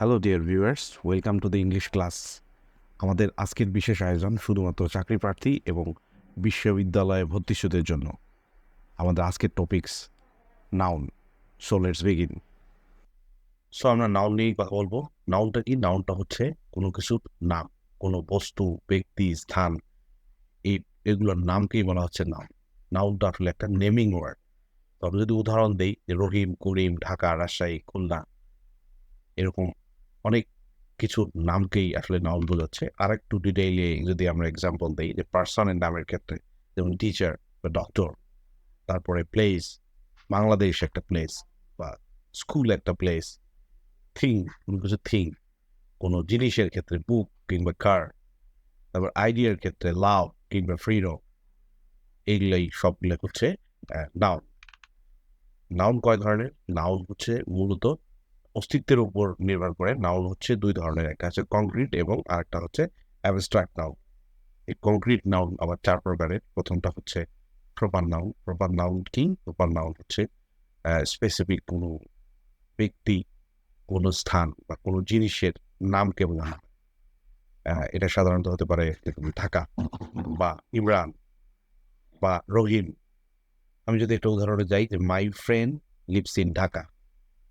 Hello dear viewers welcome to the English class আমাদের আজকের বিশেষ আয়োজন শুধুমাত্র চাকরি প্রার্থী এবং বিশ্ববিদ্যালয়ে ভর্তিষ্যদের জন্য। আমাদের আজকের topics noun so let's begin so আমরা নাউন নিয়েই কথা বলব। নাউনটা কি? নাউনটা হচ্ছে কোনো কিছুর নাম। কোনো বস্তু, ব্যক্তি, স্থান। এই, এগুলোর নামকেই বলা হচ্ছে নাম নাউনটা আসলে একটা নেমিং ওয়ার্ড তো আমি যদি উদাহরণ দিই, যে রহিম, করিম, ঢাকা, রাজশাহী, খুলনা, এরকম অনেক কিছু নামকেই আসলে নাউন বোঝাচ্ছে। আর একটু ডিটেইলে যদি আমরা এক্সাম্পল দিই যে পার্সনের নামের ক্ষেত্রে, যেমন টিচার বা ডক্টর তারপরে প্লেস বাংলাদেশ একটা প্লেস বা স্কুল একটা প্লেস থিং কোনো কিছু থিং কোনো জিনিসের ক্ষেত্রে বুক কিংবা কার তারপর আইডিয়ার ক্ষেত্রে লাভ কিংবা ফ্রিডম এইগুলাই সবগুলো হচ্ছে নাউন নাউন কয় ধরনের? নাউন হচ্ছে মূলত অস্তিত্বের উপর নির্ভর করে নাউন হচ্ছে দুই ধরনের, একটা হচ্ছে কংক্রিট এবং আরেকটা হচ্ছে অ্যাবস্ট্রাক্ট নাউন এই কংক্রিট নাউন আবার চার প্রকারের, প্রথমটা হচ্ছে প্রপার নাউন প্রপার নাউন কি? প্রপার নাউন হচ্ছে স্পেসিফিক কোনো ব্যক্তি, কোনো স্থান বা কোনো জিনিসের নামকে বোঝানো এটা সাধারণত হতে পারে ঢাকা বা ইমরান বা রহিম আমি যদি একটা উদাহরণে যাই যে my friend lives in Dhaka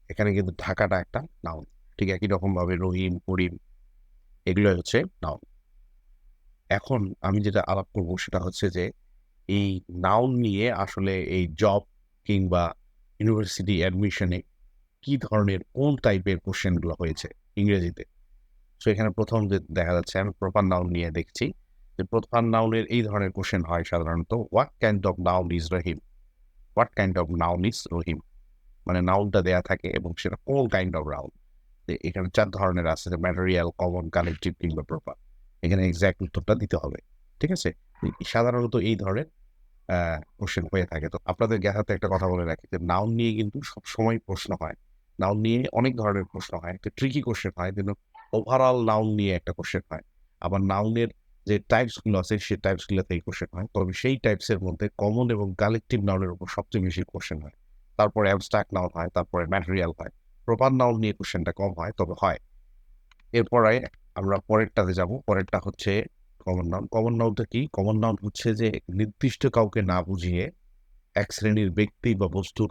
এখানে কিন্তু ঢাকাটা একটা নাউন ঠিক একই রকমভাবে রহিম, করিম, এগুলোই হচ্ছে নাউন এখন আমি যেটা আলাপ করব সেটা হচ্ছে যে, এই নাউন নিয়ে আসলে এই জব কিংবা ইউনিভার্সিটি অ্যাডমিশনে কি ধরনের, কোন টাইপের কোশ্চেনগুলো হয়েছে ইংরেজিতে? সো এখানে প্রথম যে দেখা যাচ্ছে, আমি প্রপার নাউন নিয়ে দেখছি যে প্রপার নাউনের এই ধরনের কোশ্চেন হয় সাধারণত what kind of noun is Rahim? What kind of noun is Rahim? মানে নাউনটা দেয়া থাকে এবং সেটা কোন কাইন্ড অফ রাউন্ড এখানে চার ধরনের আছে ম্যাটেরিয়াল কমন কালেকটিভ কিংবা প্রপার এখানে এক্সাক্ট উত্তরটা দিতে হবে, ঠিক আছে? সাধারণত এই ধরনের কোশ্চেন হয়ে থাকে। তো আপনাদের জ্ঞাতাতে একটা কথা বলে রাখি, যে নাউন নিয়ে কিন্তু সবসময় প্রশ্ন হয়। নাউন নিয়ে অনেক ধরনের প্রশ্ন হয়। একটা ট্রিকি কোশ্চেন হয় কিন্তু ওভারঅল নাউন নিয়ে একটা কোশ্চেন হয়। আবার নাউনের যে টাইপসগুলো আছে, সেই টাইপসগুলোতে এই কোশ্চেন হয়। তবে সেই টাইপসের মধ্যে কমন এবং কালেকটিভ নাউনের উপর সবচেয়ে বেশি কোশ্চেন হয়। তারপরে অ্যাবস্ট্রাক্ট নাউন হয়, তারপরে ম্যাটেরিয়াল হয়। প্রপার নাউন নিয়ে কোশ্চেনটা কম হয়, তবে হয়। এরপরে আমরা পরেরটাতে যাব। পরেরটা হচ্ছে কমন নাউন কমন নাউনটা কি? কমন নাউন হচ্ছে যে নির্দিষ্ট কাউকে না বুঝিয়ে এক শ্রেণির ব্যক্তি বা বস্তুর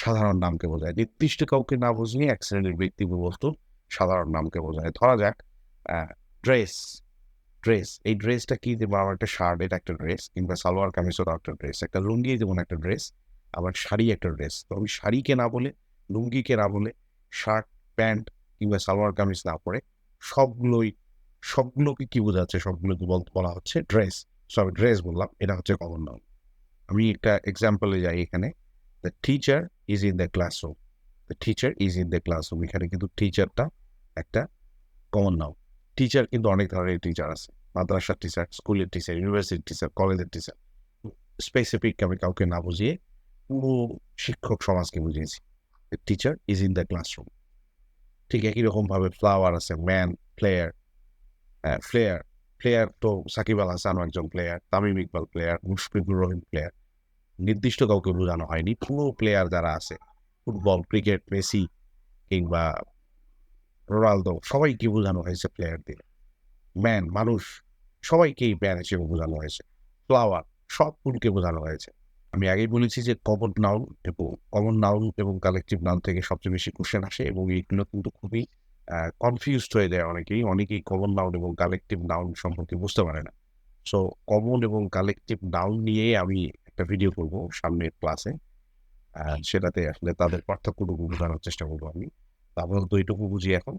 সাধারণ নামকে বোঝায়। নির্দিষ্ট কাউকে না বুঝিয়ে এক শ্রেণির ব্যক্তি বা বস্তুর সাধারণ নামকে বোঝায়। ধরা যাক ড্রেস ড্রেস এই ড্রেসটা কি? যেমন আমার একটা শার্ট এটা একটা ড্রেস কিংবা সালোয়ার কামিজও একটা ড্রেস একটা লুঙ্গি, যেমন একটা ড্রেস আবার শাড়ি একটা ড্রেস তো আমি শাড়িকে না বলে, লুঙ্গিকে না বলে শার্ট প্যান্ট কিংবা সালোয়ার কামিজ না পরে সবগুলোই, সবগুলোকে কি বোঝাচ্ছে? সবগুলোকে বলা হচ্ছে ড্রেস সো আমি ড্রেস বললাম, এটা হচ্ছে কমন নাউন আমি একটা এক্সাম্পলে যাই এখানে। The teacher is in the classroom the teacher is in the classroom এখানে কিন্তু টিচারটা একটা কমন নাউন টিচার কিন্তু অনেক ধরনের টিচার আছে। মাদ্রাসার টিচার স্কুলের টিচার ইউনিভার্সিটির টিচার কলেজের টিচার স্পেসিফিক আমি কাউকে না বুঝিয়ে পুরো শিক্ষক সমাজকে বুঝিয়েছি। Teacher is in the classroom ঠিক একই রকমভাবে ফ্লাওয়ার আছে ম্যান প্লেয়ার প্লেয়ার প্লেয়ার তো সাকিব আল হাসানও একজন player Tamim Iqbal player Mushfiqur Rahim player নির্দিষ্ট কাউকে বোঝানো হয়নি। পুরো প্লেয়ার যারা আছে, ফুটবল, ক্রিকেট, মেসি কিংবা রোনালদো, সবাইকে বোঝানো হয়েছে প্লেয়ার দিয়ে ম্যান মানুষ, সবাইকেই ম্যান হিসেবে বোঝানো হয়েছে। ফ্লাওয়ার সব ফুলকে বোঝানো হয়েছে। আমি আগেই বলেছি যে কমন নাউন এবং কমন নাউন এবং কালেকটিভ নাউন থেকে সবচেয়ে বেশি কোশ্চেন আসে এবং এইগুলো কিন্তু খুবই কনফিউজড হয়ে যায় অনেকেই। অনেকেই কমন নাউন এবং কালেকটিভ নাউন সম্পর্কে বুঝতে পারে না। সো কমন এবং কালেকটিভ নাউন নিয়ে আমি একটা ভিডিও করব সামনের ক্লাসে সেটাতে আসলে তাদের পার্থক্যটুকু বোঝানোর চেষ্টা করব আমি। তারপরে তো এইটুকু বুঝি এখন।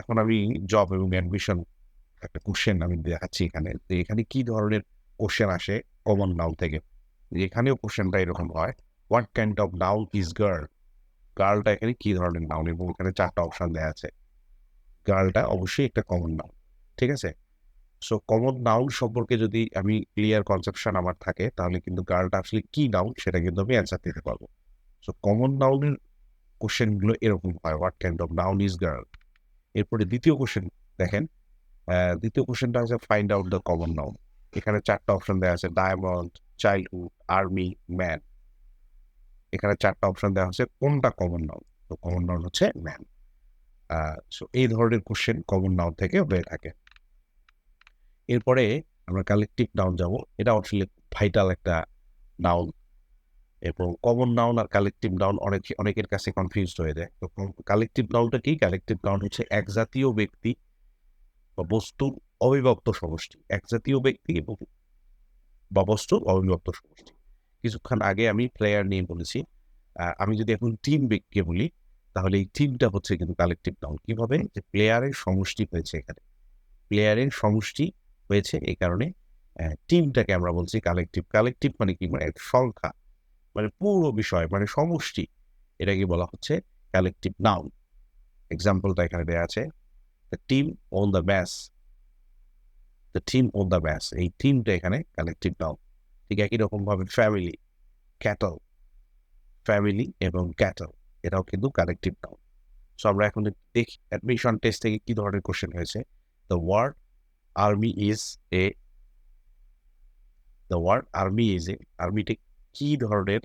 এখন আমি জব এবং অ্যাডমিশন একটা কোশ্চেন আমি দেখাচ্ছি এখানে। এখানে কি ধরনের কোশ্চেন আসে কমন নাউন থেকে? এখানেও কোশ্চেনটা এরকম হয় what kind of noun is girl গার্লটা এখানে কি ধরনের নাউন এবং এখানে চারটা অপশন দেওয়া আছে। গার্লটা অবশ্যই একটা কমন নাউন ঠিক আছে? সো কমন নাউন সম্পর্কে যদি আমি ক্লিয়ার কনসেপশন আমার থাকে, তাহলে কিন্তু গার্লটা আসলে কি নাউন সেটা কিন্তু আমি অ্যান্সার দিতে পারব। সো কমন নাউনের কোশ্চেনগুলো এরকম হয় what kind of noun is girl এরপরে দ্বিতীয় কোশ্চেন দেখেন দ্বিতীয় কোশ্চেনটা হচ্ছে find out the common noun এখানে চারটা অপশন দেওয়া আছে ডায়মন্ড চাইল্ডহুড আর্মি ম্যান এখানে চারটা অপশন দেওয়া হচ্ছে কোনটা কমন নাউন তো কমন নাউন হচ্ছে ম্যান সো এই ধরনের কোশ্চেন কমন নাউন থেকে হয়ে থাকে। এরপরে আমরা কালেকটিভ নাউন যাব, এটা আসলে ভাইটাল একটা নাউন এবং কমন নাউন আর কালেকটিভ নাউন অনেক, অনেকের কাছে কনফিউজড হয়ে যায়। তো কালেকটিভ নাউনটা কি? কালেকটিভ নাউন হচ্ছে এক জাতীয় ব্যক্তি বা বস্তুর অবিভক্ত সমষ্টি, এক জাতীয় ব্যক্তি এবং বা অবিভক্ত সমষ্টি। কিছুক্ষণ আগে আমি প্লেয়ার নিয়ে বলেছি আমি যদি এখন টিম ব্যক্তিকে বলি, তাহলে এই টিমটা হচ্ছে কিন্তু কালেকটিভ নাউন কীভাবে? যে প্লেয়ারের সমষ্টি হয়েছে এখানে। প্লেয়ারের সমষ্টি হয়েছে এই কারণে টিমটাকে আমরা বলছি কালেকটিভ কালেকটিভ মানে কি? মানে সংখ্যা মানে পুরো বিষয় মানে সমষ্টি। এটাকে বলা হচ্ছে কালেকটিভ নাউন এক্সাম্পলটা এখানে দেওয়া আছে। The team on the bus the team on the bus এই টিমটা এখানে কালেকটিভ নাউন ঠিক একই রকমভাবে ফ্যামিলি ক্যাটল ফ্যামিলি এবং ক্যাটল এটাও কিন্তু কালেকটিভ নাউন সো আমরা এখন দেখি অ্যাডমিশন টেস্ট থেকে কি ধরনের কোশ্চেন হয়েছে। The word army is a the word army is a আর্মিটি কি ধরনের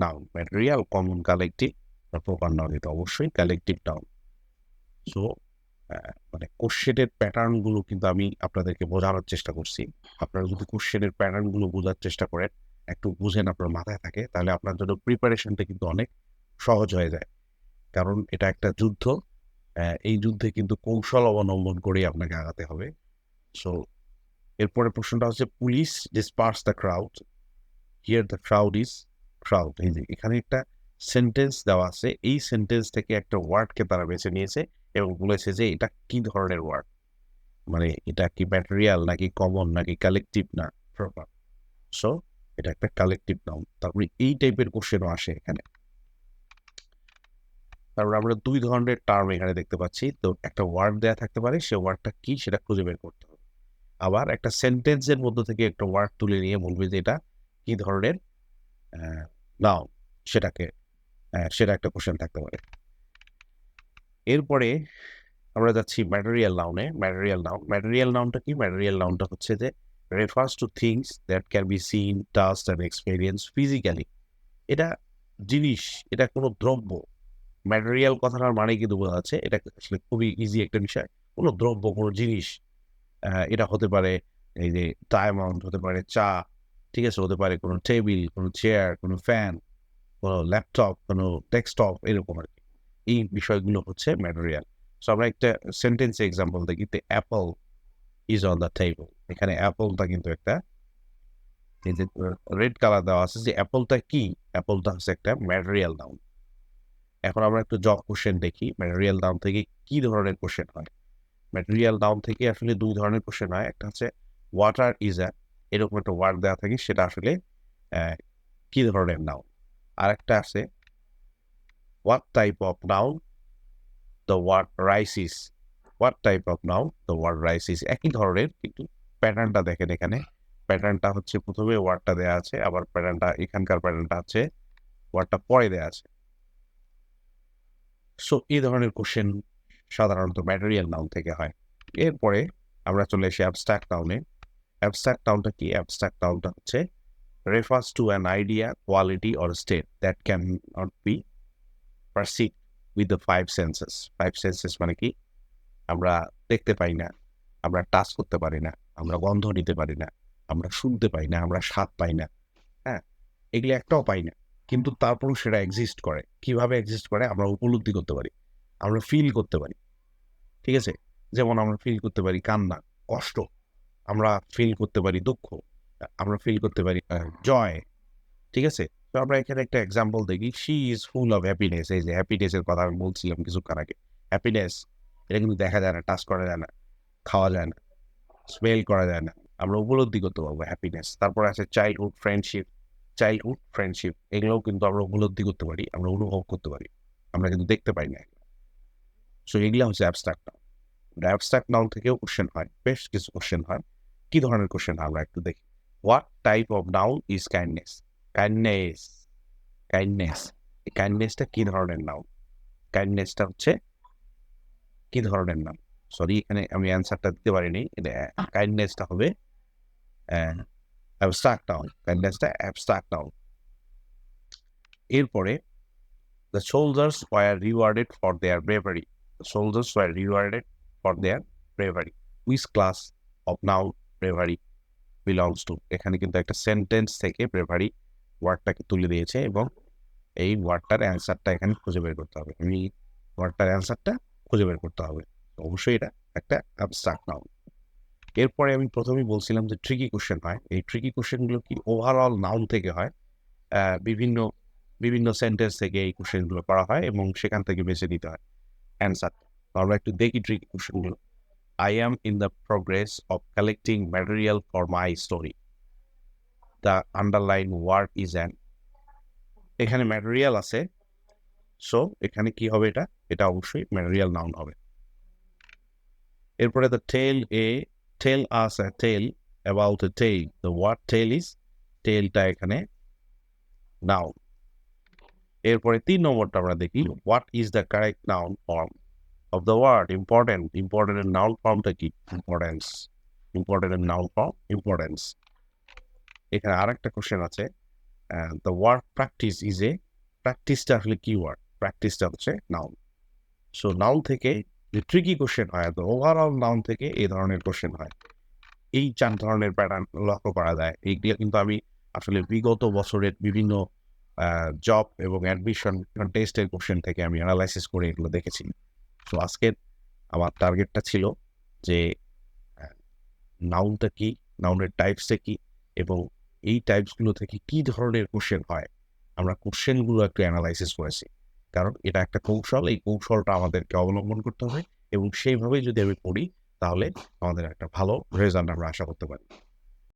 নাউন ম্যাটেরিয়াল কমন কালেকটিভ বা প্রপার নাউন এটা অবশ্যই কালেকটিভ নাউন সো মানে কোশ্চেনের প্যাটার্নগুলো কিন্তু আমি আপনাদেরকে বোঝানোর চেষ্টা করছি। আপনারা যদি কোশ্চেনের প্যাটার্নগুলো বোঝার চেষ্টা করেন, একটু বুঝেন আপনার মাথায় থাকে, তাহলে আপনার জন্য প্রিপারেশনটা কিন্তু অনেক সহজ হয়ে যায়। কারণ এটা একটা যুদ্ধ এই যুদ্ধে কিন্তু কৌশল অবলম্বন করেই আপনাকে আগাতে হবে। সো এরপরে প্রশ্নটা হচ্ছে police disperse the crowd here the crowd is crowd এই যে এখানে একটা সেন্টেন্স দেওয়া আছে, এই সেন্টেন্স থেকে একটা ওয়ার্ডকে তারা বেছে নিয়েছে। এবং বলেছে যে, এটা কি ধরনের ওয়ার্ড মানে এটা কি ম্যাটেরিয়াল নাকি কমন নাকি কালেকটিভ না? প্রপার সো এটা একটা কালেকটিভ নাউন তারপরে এই টাইপের কোশ্চেনও আসে এখানে। তারপর আমরা দুই ধরনের টার্ম এখানে দেখতে পাচ্ছি। তো একটা ওয়ার্ড দেয়া থাকতে পারে, সে ওয়ার্ডটা কি সেটা খুঁজে বের করতে হবে। আবার একটা সেন্টেন্সের মধ্যে থেকে একটা ওয়ার্ড তুলে নিয়ে বলবে যে, এটা কি ধরনের নাও সেটাকে সেটা একটা কোশ্চেন থাকতে পারে। এরপরে আমরা যাচ্ছি ম্যাটেরিয়াল নাউনে, ম্যাটেরিয়াল নাউন, ম্যাটেরিয়াল নাউনটা কি? ম্যাটেরিয়াল নাউনটা হচ্ছে যে refers to things that can be seen taste and experience physically এটা জিনিস, এটা কোনো দ্রব্য। ম্যাটেরিয়াল কথাটার মানে কিন্তু বোঝা যাচ্ছে, এটা আসলে খুবই ইজি একটা বিষয়। কোনো দ্রব্য, কোনো জিনিস এটা হতে পারে এই যে ডায়মন্ড হতে পারে চা, ঠিক আছে? হতে পারে কোনো টেবিল কোনো চেয়ার কোনো ফ্যান কোনো ল্যাপটপ কোনো ডেস্কটপ এরকম আর কি। এই বিষয়গুলো হচ্ছে ম্যাটেরিয়াল। সো আমরা একটা সেন্টেন্সে এক্সাম্পল দেখি তে apple is on the table এখানে অ্যাপলটা কিন্তু একটা এই যে রেড কালার দেওয়া আছে, যে অ্যাপলটা কি? অ্যাপলটা হচ্ছে একটা ম্যাটেরিয়াল নাউন এখন আমরা একটু জব কোশ্চেন দেখি, ম্যাটেরিয়াল নাউন থেকে কি ধরনের কোশ্চেন হয়? ম্যাটেরিয়াল নাউন থেকে আসলে দুই ধরনের কোশ্চেন হয়, একটা হচ্ছে ওয়াটার ইজ আ এরকম একটা ওয়ার্ড দেওয়া থাকে, সেটা আসলে কি ধরনের নাউন আর একটা আছে what type of noun the word rises what type of noun the word rises একই ধরনের কিন্তু প্যাটার্নটা দেখেন এখানে। প্যাটার্নটা হচ্ছে প্রথমে ওয়ার্ডটা দেওয়া আছে, আবার প্যাটার্নটা এখানকার প্যাটার্নটা আছে ওয়ার্ডটা পরে দেওয়া আছে। সো এই ধরনের কোশ্চেন সাধারণত ম্যাটেরিয়াল নাউন থেকে হয়। এরপরে আমরা চলে এসে অ্যাবস্ট্রাক্ট নাউনে অ্যাবস্ট্রাক্ট নাউনটা কি? অ্যাবস্ট্রাক্ট নাউনটা হচ্ছে to an idea quality or state that can not be perceive with the five senses five senses মানে কি আমরা দেখতে পাই না আমরা টাচ করতে পারি না আমরা গন্ধ নিতে পারি না আমরা শুনতে পাই না আমরা স্বাদ পাই না হ্যাঁ এগুলি একটাও পাই না কিন্তু তারপরও সেটা এক্সিস্ট করে কীভাবে এক্সিস্ট করে আমরা উপলব্ধি করতে পারি আমরা ফিল করতে পারি ঠিক আছে যেমন আমরা ফিল করতে পারি কান্না কষ্ট আমরা ফিল করতে পারি দুঃখ আমরা ফিল করতে পারি জয় ঠিক আছে তো আমরা এখানে একটা এক্সাম্পল দেখি। She is full of happiness এই যে হ্যাপিনেসের কথা আমি বলছিলাম কিছুক্ষণ আগে। হ্যাপিনেস এটা কিন্তু দেখা যায় না টাচ করা যায় না, খাওয়া যায় না স্মেল করা যায় না। আমরা উপলব্ধি করতে পারব হ্যাপিনেস তারপর আছে চাইল্ডহুড ফ্রেন্ডশিপ চাইল্ডহুড ফ্রেন্ডশিপ এগুলোও কিন্তু আমরা উপলব্ধি করতে পারি, আমরা অনুভব করতে পারি। আমরা কিন্তু দেখতে পাই না সো এগুলো হচ্ছে অ্যাবস্ট্রাক্ট নাউন অ্যাবস্ট্রাক্ট নাউন থেকেও কোশ্চেন হয়, বেশ কিছু কোশ্চেন হয়। কি ধরনের কোশ্চেন আমরা একটু দেখি। What type of noun is kindness kindness kindness এই কাইন্ডনেসটা কি ধরনের নাম কাইন্ডনেসটা হচ্ছে কি ধরনের নাম সরি এখানে আমি অ্যান্সারটা দিতে পারিনি কাইন্ডনেসটা হবে কাইন্ডনেসটা এরপরে the soldiers were rewarded for their bravery soldiers were rewarded for their bravery. Which class of noun bravery belongs to এখানে কিন্তু একটা সেন্টেন্স থেকে ব্রেভারি ওয়ার্ডটাকে তুলে দিয়েছে এবং এই ওয়ার্ডটার অ্যান্সারটা এখানে খুঁজে বের করতে হবে। আমি ওয়ার্ডটার অ্যান্সারটা খুঁজে বের করতে হবে। অবশ্যই এটা একটা অ্যাবস্ট্রাক্ট নাউন এরপরে আমি প্রথমেই বলছিলাম যে ট্রিকি কোশ্চেন হয়। এই ট্রিকি কোশ্চেনগুলো কি ওভারঅল নাউন থেকে হয়? বিভিন্ন বিভিন্ন সেন্টেন্স থেকে এই কোশ্চেনগুলো করা হয় এবং সেখান থেকে বেছে নিতে হয় অ্যান্সার। আমরা একটু দেখি ট্রিকি কোশ্চেনগুলো I am in the progress of collecting material for my story the underline word is an এখানে ম্যাটেরিয়াল আছে সো এখানে কি হবে এটা? এটা অবশ্যই ম্যাটেরিয়াল নাউন হবে। এরপরে the tale a tale us a tale about a tale the word tale is টেলটা এখানে নাউন এরপরে তিন নম্বরটা আমরা দেখি what is the correct noun form of the word important ইম্পর্টেন্টের noun ফর্মটা কি? ইম্পর্টেন্স ইম্পর্টেন্টের নাউন ফর্ম ইম্পর্টেন্স এখানে আরেকটা কোশ্চেন আছে। The word practice is a প্র্যাকটিসটা আসলে কি ওয়ার্ড প্র্যাকটিসটা হচ্ছে নাউন সো নাউন থেকে যে ট্রিকি কোশ্চেন হয় তো ওভারঅল নাউন থেকে এই ধরনের কোশ্চেন হয়। এই চার ধরনের প্যাটার্ন লক্ষ্য করা যায়। এইগুলো কিন্তু আমি আসলে বিগত বছরের বিভিন্ন জব এবং অ্যাডমিশন টেস্টের কোশ্চেন থেকে আমি অ্যানালাইসিস করে এগুলো দেখেছি। তো আজকের আমার টার্গেটটা ছিল যে নাউনটা কি? নাউনের টাইপসটা কি? এবং এই টাইপসগুলো থেকে কি ধরনের কোশ্চেন হয়? আমরা কোশ্চেনগুলো একটু অ্যানালাইসিস করেছি। কারণ এটা একটা কৌশল, এই কৌশলটা আমাদেরকে অবলম্বন করতে হবে এবং সেইভাবে যদি আমি পড়ি, তাহলে আমাদের একটা ভালো রেজাল্ট আমরা আশা করতে পারি।